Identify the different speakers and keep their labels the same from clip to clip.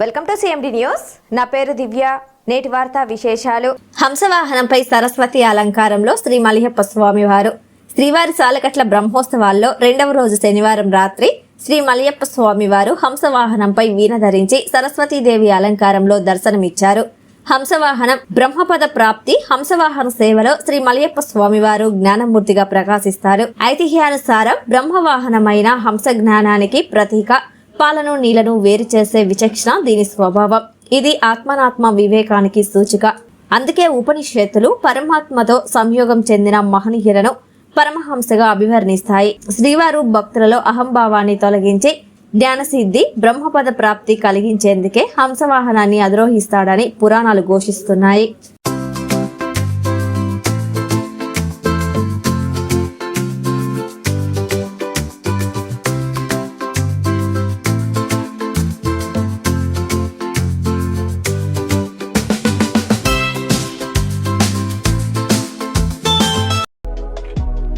Speaker 1: Welcome to CMD news నా పేరు దివ్య. నేటి వార్తా విశేషాలు. హంసవాహనంపై సరస్వతి అలంకారంలో శ్రీ మలియప్ప స్వామి వారు. శ్రీవారి సాలకట్ల బ్రహ్మోత్సవాల్లో రెండవ రోజు శనివారం రాత్రి శ్రీ మలియప్ప స్వామి వారు హంసవాహనంపై వీణ ధరించి సరస్వతీదేవి అలంకారంలో దర్శనమిచ్చారు. హంసవాహనం బ్రహ్మపద ప్రాప్తి హంసవాహన సేవలో శ్రీ మలయప్ప స్వామివారు జ్ఞానమూర్తిగా ప్రకాశిస్తారు. ఐతిహ్యానుసారం బ్రహ్మవాహనమైన హంస జ్ఞానానికి ప్రతీక పాలను నీళ్ళను వేరు చేసే విచక్షణ దీని స్వభావం. ఇది ఆత్మనాత్మ వివేకానికి సూచిక. అందుకే ఉపనిషత్తులు పరమాత్మతో సంయోగం చెందిన మహనీయులను పరమహంసగా అభివర్ణిస్తాయి. శ్రీవారు భక్తులలో అహంభావాన్ని తొలగించి జ్ఞానసిద్ధి బ్రహ్మపద ప్రాప్తి కలిగించేందుకే హంసవాహనాన్ని అధిరోహిస్తాడని పురాణాలు ఘోషిస్తున్నాయి.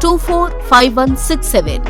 Speaker 2: two four five one six seven